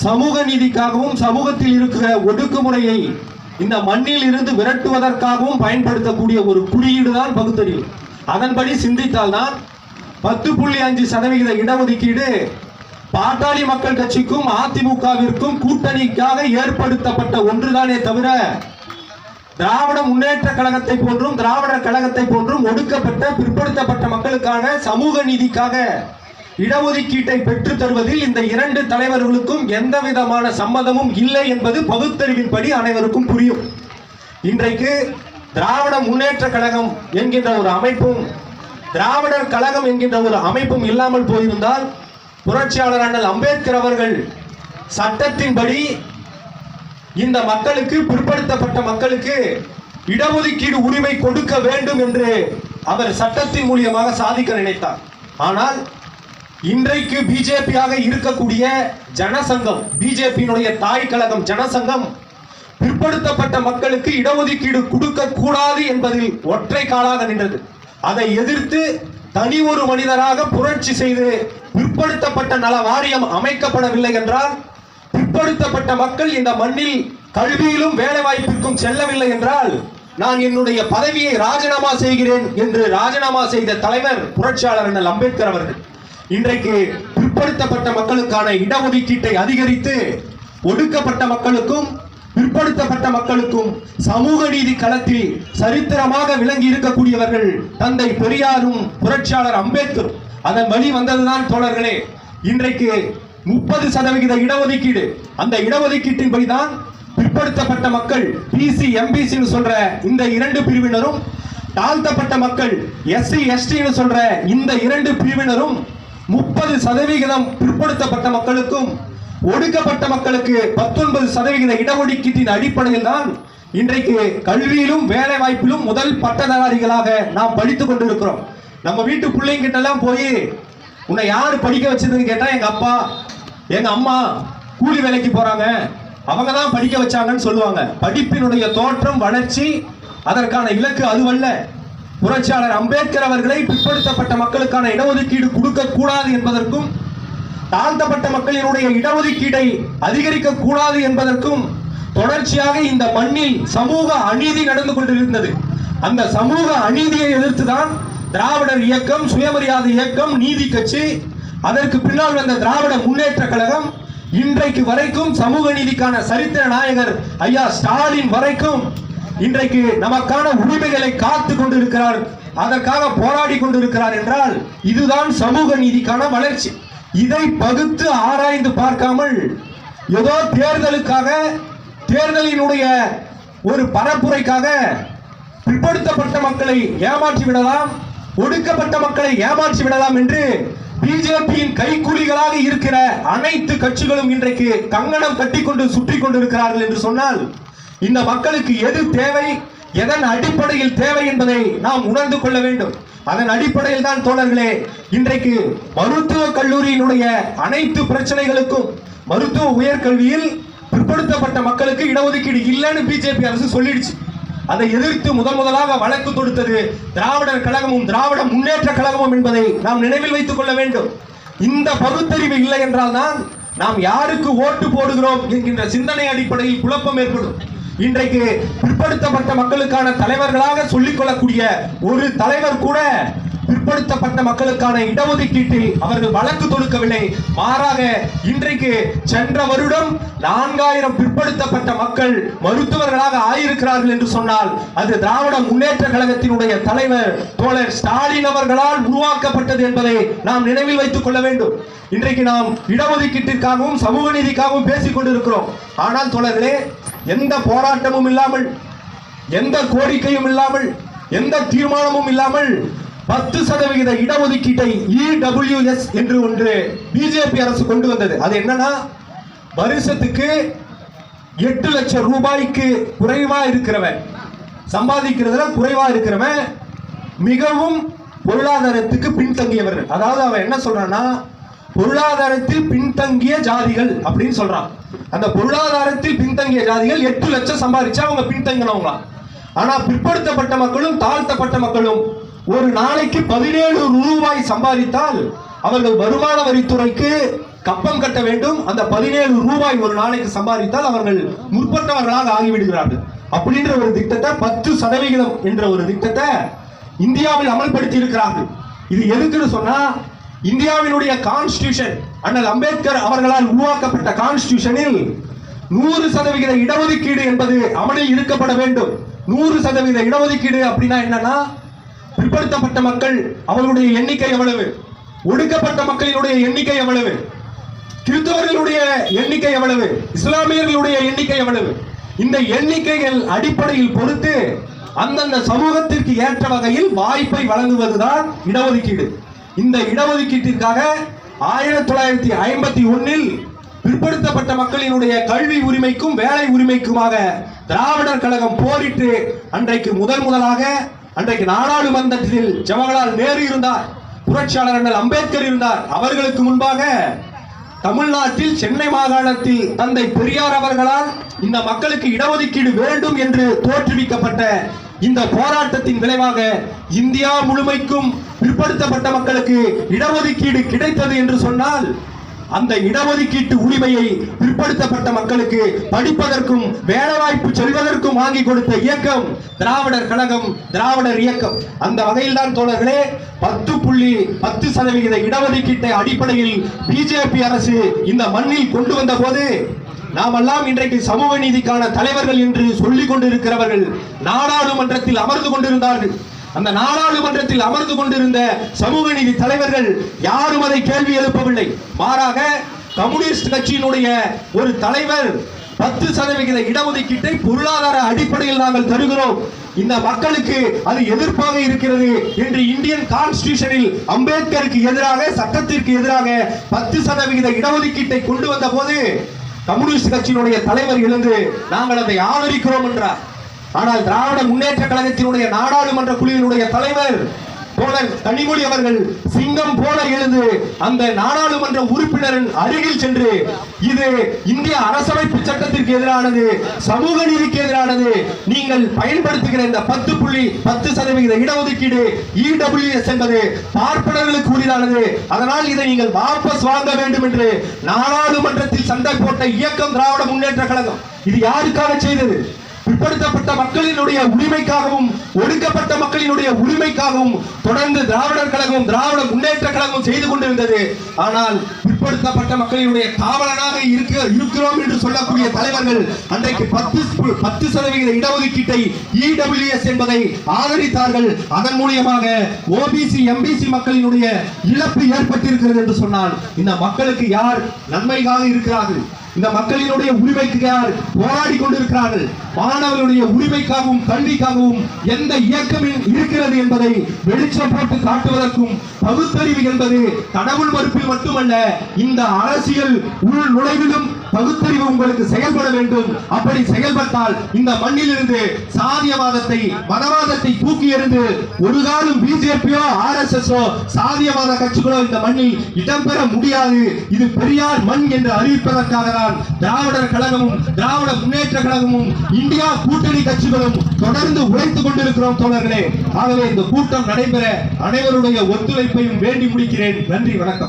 சமூக நீதிக்காகவும் சமூகத்தில் இருக்கிற ஒடுக்குமுறையை இந்த மண்ணில் இருந்து விரட்டுவதற்காகவும் பயன்படுத்தக்கூடிய ஒரு குறியீடு தான் பகுத்தறிவு. அதன்படி சிந்தித்தால்தான் பத்து புள்ளி அஞ்சு சதவிகித இடஒதுக்கீடு பாட்டாளி மக்கள் கட்சிக்கும் அதிமுகவிற்கும் கூட்டணிக்காக ஏற்படுத்தப்பட்ட ஒன்றுதானே தவிர திராவிட முன்னேற்ற கழகத்தை போன்றும் திராவிட கழகத்தை போன்றும் ஒடுக்கப்பட்ட பிற்படுத்தப்பட்ட மக்களுக்கான சமூக நீதிக்காக இடஒதுக்கீட்டை பெற்றுத் தருவதில் இந்த இரண்டு தலைவர்களுக்கும் எந்த விதமான சம்மதமும் இல்லை என்பது பகுத்தறிவின்படி அனைவருக்கும் புரியும். இன்றைக்கு திராவிட முன்னேற்ற கழகம் என்கின்ற ஒரு அமைப்பும் திராவிடர் கழகம் என்கின்ற ஒரு அமைப்பும் இல்லாமல் போயிருந்தால் புரட்சியாளர் அண்ணல் அம்பேத்கர் அவர்கள் சட்டத்தின்படி இந்த மக்களுக்கு பிற்படுத்தப்பட்ட மக்களுக்கு இடஒதுக்கீடு உரிமை கொடுக்க வேண்டும் என்று அவர் சட்டத்தின் மூலியமாக சாதிக்க நினைத்தார். ஆனால் இன்றைக்கு பிஜேபியாக இருக்கக்கூடிய ஜனசங்கம் பிஜேபியினுடைய தாய் கழகம் ஜனசங்கம் பிற்படுத்தப்பட்ட மக்களுக்கு இடஒதுக்கீடு கொடுக்க கூடாது என்பதில் ஒற்றை காலாக நின்றது. அதை எதிர்த்து தனி ஒரு மனிதராக புரட்சி செய்து பிற்படுத்தப்பட்ட நல வாரியம் அமைக்கப்படவில்லை என்றால் பிற்படுத்தப்பட்ட மக்கள் இந்த மண்ணில் கல்வியிலும் வேலைவாய்ப்பிற்கும் செல்லவில்லை என்றால் நான் என்னுடைய பதவியை ராஜினாமா செய்கிறேன் என்று ராஜினாமா செய்த தலைவர் புரட்சியாளர் அண்ணல் அம்பேத்கர் அவர்கள். இன்றைக்கு பிற்படுத்தப்பட்ட மக்களுக்கான இடஒதுக்கீட்டை அதிகரித்து ஒடுக்கப்பட்ட மக்களுக்கும் பிற்படுத்தப்பட்ட மக்களுக்கும் சமூக நீதி களத்தில் சரித்திரமாக விளங்கி இருக்கக்கூடியவர்கள் தந்தை பெரியாரும் புரட்சியாளர் அம்பேத்கரும். அதன் வழி வந்ததுதான் தோழர்களே இன்றைக்கு முப்பது சதவிகித இடஒதுக்கீடு. அந்த இடஒதுக்கீட்டின்படிதான் பிற்படுத்தப்பட்ட மக்கள் பிசி எம்பிசி சொல்ற இந்த இரண்டு பிரிவினரும் தாழ்த்தப்பட்ட மக்கள் எஸ்சி எஸ்டின்னு சொல்ற இந்த இரண்டு பிரிவினரும் முப்பது சதவிகிதம் பிற்படுத்தப்பட்ட மக்களுக்கும் ஒடுக்கப்பட்ட மக்களுக்கு பத்தொன்பது சதவிகித இடஒதுக்கீட்டின் அடிப்படையில் தான் இன்றைக்கு கல்வியிலும் வேலை வாய்ப்பிலும் முதல் பட்டதாரிகளாக நாம் படித்துக் கொண்டிருக்கிறோம். நம்ம வீட்டு பிள்ளைங்கிட்ட எல்லாம் போய் உன்னை யாரு படிக்க வச்சதுன்னு கேட்டா எங்க அப்பா எங்க அம்மா கூலி வேலைக்கு போறாங்க. அவங்க தான் படிக்க வச்சாங்கன்னு சொல்லுவாங்க. படிப்பினுடைய தோற்றம் வளர்ச்சி அதற்கான இலக்கு அதுவல்ல. புரட்சியாளர் அம்பேத்கர் அவர்களை பிற்படுத்தப்பட்ட மக்களுக்கான இடஒதுக்கீடு கொடுக்க கூடாது என்பதற்கும் தாழ்த்தப்பட்ட மக்களினுடைய இடஒதுக்கீட்டை அதிகரிக்க கூடாது என்பதற்கும் தொடர்ச்சியாக இந்த மண்ணில் சமூக அநீதி நடந்து கொண்டிருந்தது. அந்த சமூக அநீதியை எதிர்த்துதான் திராவிடர் இயக்கம் சுயமரியாதை இயக்கம் நீதி கட்சி அதற்கு பின்னால் வந்த திராவிட முன்னேற்ற கழகம் இன்றைக்கு வரைக்கும் சமூக நீதிக்கான சரித்திர நாயகர் ஐயா ஸ்டாலின் வரைக்கும் இன்றைக்கு நமக்கான உரிமைகளை காத்து கொண்டிருக்கிறார். அதற்காக போராடி கொண்டிருக்கிறார் என்றால் இதுதான் சமூக நீதிக்கான வளர்ச்சி. இதை பகுத்து ஆராய்ந்து பார்க்காமல் ஏதோ தேர்தலுக்காக தேர்தலினுடைய ஒரு பரப்புரைக்காக பிற்படுத்தப்பட்ட மக்களை ஏமாற்றி விடலாம் ஒடுக்கப்பட்ட மக்களை ஏமாற்றி விடலாம் என்று பிஜேபியின் கைக்கூலிகளாக இருக்கிற அனைத்து கட்சிகளும் இன்றைக்கு கங்கணம் கட்டிக்கொண்டு சுற்றி கொண்டிருக்கிறார்கள் என்று சொன்னால் இந்த மக்களுக்கு எது தேவை எதன் அடிப்படையில் தேவை என்பதை நாம் உணர்ந்து கொள்ள வேண்டும். அதன் அடிப்படையில் தான் தோழர்களே இன்றைக்கு மருத்துவ கல்லூரியினுடைய அனைத்து பிரச்சனைகளுக்கும் மருத்துவ உயர்கல்வியில் பிற்படுத்தப்பட்ட மக்களுக்கு இடஒதுக்கீடு இல்லைன்னு பிஜேபி அரசு சொல்லிடுச்சு. அதை எதிர்த்து முதன் முதலாக வழக்கு தொடுத்தது திராவிடர் கழகமும் திராவிட முன்னேற்ற கழகமும் என்பதை நாம் நினைவில் வைத்துக் கொள்ள வேண்டும். இந்த பகுத்தறிவு இல்லை என்றால் தான் நாம் யாருக்கு ஓட்டு போடுகிறோம் என்கின்ற சிந்தனை அடிப்படையில் குழப்பம் ஏற்படும். இன்றைக்கு பிற்படுத்தப்பட்ட மக்களுக்கான தலைவர்களாக சொல்லிக் கொள்ளக்கூடிய ஒரு தலைவர் கூட பிற்படுத்தப்பட்ட மக்களுக்கான இடஒதுக்கீட்டில் அவர்கள் வழக்கு தொடுக்கவில்லை. மாறாக இன்றைக்கு சென்ற வருடம் நான்காயிரம் பிற்படுத்தப்பட்ட மக்கள் மருத்துவர்களாக ஆயிருக்கிறார்கள் என்று சொன்னால் அது திராவிட முன்னேற்ற கழகத்தினுடைய தலைவர் தோழர் ஸ்டாலின் அவர்களால் உருவாக்கப்பட்டது என்பதை நாம் நினைவில் வைத்துக் கொள்ள வேண்டும். இன்றைக்கு நாம் இடஒதுக்கீட்டிற்காகவும் சமூக நீதிக்காகவும் பேசிக் கொண்டிருக்கிறோம். ஆனால் தோழர்களே எந்த போராட்டமும் இல்லாமல் எந்த கோரிக்கையும் இல்லாமல் எந்த தீர்மானமும் இல்லாமல் பத்து சதவிகித இடஒதுக்கீட்டை இடபிள்யூஎஸ் என்று ஒன்று பிஜேபி அரசு கொண்டு வந்தது. அது என்னன்னா வருஷத்துக்கு எட்டு லட்சம் ரூபாய்க்கு குறைவா இருக்கிறவன் சம்பாதிக்கிறதுல குறைவா இருக்கிறவன் மிகவும் பொருளாதாரத்துக்கு பின்தங்கியவர்கள். அதாவது அவன் என்ன சொல்றான்னா பொருளாதாரத்தில் பின்தங்கிய ஜாதிகள் அப்படின்னு சொல்றான் அந்த பொருளாதாரத்தில் பின்தங்கிய ஜாதிகள் எட்டு லட்சம் சம்பாதிச்சா அவங்க பின்தங்கினவங்களா? ஆனா பிற்படுத்தப்பட்ட மக்களும் தாழ்த்தப்பட்ட மக்களும் ஒரு நாளைக்கு பதினேழு ரூபாய் சம்பாதித்தால் அவர்கள் வருமான வரித்துறைக்கு கப்பம் கட்ட வேண்டும். அந்த பதினேழு ரூபாய் ஒரு நாளைக்கு சம்பாதித்தால் அவர்கள் முற்பட்டவர்களாக ஆகிவிடுகிறார்கள். அப்படின்ற ஒரு திட்டத்தை பத்து சதவிகிதம் என்ற ஒரு திட்டத்தை இந்தியாவில் அமல்படுத்தி இருக்கிறார்கள். இது எதுக்குன்னு சொன்னா இந்தியாவினுடைய கான்ஸ்டியூஷன் அண்ணல் அம்பேத்கர் அவர்களால் உருவாக்கப்பட்ட கான்ஸ்டியூஷனில் நூறு சதவிகித இடஒதுக்கீடு என்பது அமலில் இருக்கப்பட வேண்டும். நூறு சதவீத இடஒதுக்கீடு அப்படின்னா என்னன்னா பிற்படுத்தப்பட்ட மக்கள் அவர்களுடைய எண்ணிக்கை எவ்வளவு? ஒடுக்கப்பட்ட மக்களினுடைய எண்ணிக்கை எவ்வளவு? கிறிஸ்தவர்களுடைய எண்ணிக்கை எவ்வளவு? இஸ்லாமியர்களுடைய எண்ணிக்கை எவ்வளவு? இந்த எண்ணிக்கைகள் அடிப்படையில் பொறுத்து அந்தந்த சமூகத்திற்கு ஏற்ற வகையில் வாய்ப்பை வழங்குவதுதான் இடஒதுக்கீடு. இந்த இடஒதுக்கீட்டிற்காக ஆயிரத்தி தொள்ளாயிரத்தி ஐம்பத்தி ஒன்னில் பிற்படுத்தப்பட்ட மக்களினுடைய கல்வி உரிமைக்கும் வேலை உரிமைக்குமாக திராவிடர் கழகம் போரிட்டு அன்றைக்கு முதல் முதலாக அன்றைக்கு நாடாளுமன்றத்தில் ஜவஹர்லால் நேரு இருந்தார் புரட்சியாளர் அண்ணல் அம்பேத்கர் இருந்தார். அவர்களுக்கு முன்பாக தமிழ்நாட்டில் சென்னை மாகாணத்தில் தந்தை பெரியார் அவர்களால் இந்த மக்களுக்கு இடஒதுக்கீடு வேண்டும் என்று தோற்றுவிக்கப்பட்ட இந்த போராட்டத்தின் விளைவாக இந்தியா முழுமைக்கும் பிற்படுத்தப்பட்ட மக்களுக்கு இடஒதுக்கீடு கிடைத்தது என்று சொன்னால் அந்த இடஒதுக்கீட்டு உரிமையை பிற்படுத்தப்பட்ட மக்களுக்கு படிப்பதற்கும் வேலைவாய்ப்பு செல்வதற்கும் வாங்கி கொடுத்த இயக்கம் திராவிடர் கழகம் திராவிடர் இயக்கம். அந்த வகையில் தான் தோழர்களே பத்து புள்ளி பத்து சதவிகித இடஒதுக்கீட்டை அடிப்படையில் பிஜேபி அரசு இந்த மண்ணில் கொண்டு வந்த போது நாமெல்லாம் இன்றைக்கு சமூக நீதிக்கான தலைவர்கள் என்று சொல்லிக் கொண்டிருக்கிறவர்கள் நாடாளுமன்றத்தில் அமர்ந்து கொண்டிருந்தார்கள். அந்த நாடாளுமன்றத்தில் அமர்ந்து கொண்டிருந்த சமூக நீதி தலைவர்கள் யாரும் அதை கேள்வி எழுப்பவில்லை. மாறாக கம்யூனிஸ்ட் கட்சியினுடைய ஒரு தலைவர் பத்து சதவிகித இடஒதுக்கீட்டை பொருளாதார அடிப்படையில் நாங்கள் தருகிறோம். இந்த மக்களுக்கு அது எதிர்ப்பாக இருக்கிறது என்று இந்தியன் கான்ஸ்டியூஷனில் அம்பேத்கருக்கு எதிராக சட்டத்திற்கு எதிராக பத்து சதவிகித இடஒதுக்கீட்டை கொண்டு வந்த போது கம்யூனிஸ்ட் கட்சியினுடைய தலைவர் எழுந்து நாங்கள் அதை ஆதரிக்கிறோம் என்றார். ஆனால் திராவிட முன்னேற்ற கழகத்தினுடைய நாடாளுமன்ற குழுவினுடைய தலைவர் தோழர் கனிமொழி அவர்கள் சிங்கம் போல எழுந்து அந்த நாடாளுமன்ற உறுப்பினரின் அருகில் சென்று இது இந்திய அரசமைப்பு சட்டத்திற்கு எதிரானது சமூக நீதிக்கு எதிரானது நீங்கள் பயன்படுத்துகிற இந்த பத்து புள்ளி பத்து சதவிகித இடஒதுக்கீடு இடபிள்யூஎஸ் என்பது பார்ப்பனர்களுக்கு உரியதானது அதனால் இதை நீங்கள் வாபஸ் வாங்க வேண்டும் என்று நாடாளுமன்றத்தில் சண்டை போட்ட இயக்கம் திராவிட முன்னேற்ற கழகம். இது யாருக்காக செய்தது? பிற்படுத்தப்பட்ட மக்களினுடைய உரிமைக்காகவும் ஒடுக்கப்பட்ட மக்களினுடைய உரிமைக்காகவும் தொடர்ந்து திராவிடர் கழகம் திராவிட முன்னேற்ற கழகம் செய்து கொண்டிருந்தது. ஆனால் பிற்படுத்தப்பட்ட மக்களினுடைய காவலனாக இருக்க இருக்கிறோம் என்று சொல்லக்கூடிய தலைவர்கள் அன்றைக்கு பத்து பத்து சதவிகித இடஒதுக்கீட்டை இடபிள்யூஎஸ் என்பதை ஆதரித்தார்கள். அதன் மூலியமாக ஓபிசி எம்பிசி மக்களினுடைய இழப்பு ஏற்பட்டிருக்கிறது என்று சொன்னால் இந்த மக்களுக்கு யார் நன்மைக்காக இருக்கிறார்கள்? இந்த மக்களினுடைய உரிமைக்கு யார் போராடி கொண்டிருக்கிறார்கள் மாணவர்களுடைய உரிமைக்காகவும் கல்விக்காகவும் எந்த இயக்கம் இருக்கிறது என்பதை வெளிச்சம் போட்டு காட்டுவதற்கும் பகுத்தறிவு என்பது கடவுள் மறுப்பில் மட்டுமல்ல இந்த அரசியல் உள் நுழைவிலும் பகுத்தறிவு உங்களுக்கு செயல்பட வேண்டும். அப்படி செயல்பட்டால் இந்த மண்ணிலிருந்து சாதியவாதத்தை மதவாதத்தை தூக்கி எறிந்து ஒரு காலம் பிஜேபியோ ஆர்எஸ்எஸ்ஓ சாதியவாத கட்சிகளோ இந்த மண்ணில் இடம்பெற முடியாது. இது பெரியார் மண் என்று அறிவிப்பதற்காக தான் திராவிடர் கழகமும் திராவிட முன்னேற்ற கழகமும் இந்தியா கூட்டணி கட்சிகளும் தொடர்ந்து உழைத்துக் கொண்டிருக்கிறோம் தோழர்களே. ஆகவே இந்த கூட்டம் நடைபெற அனைவருடைய ஒத்துழைப்பையும் வேண்டி முடிக்கிறேன். நன்றி வணக்கம்.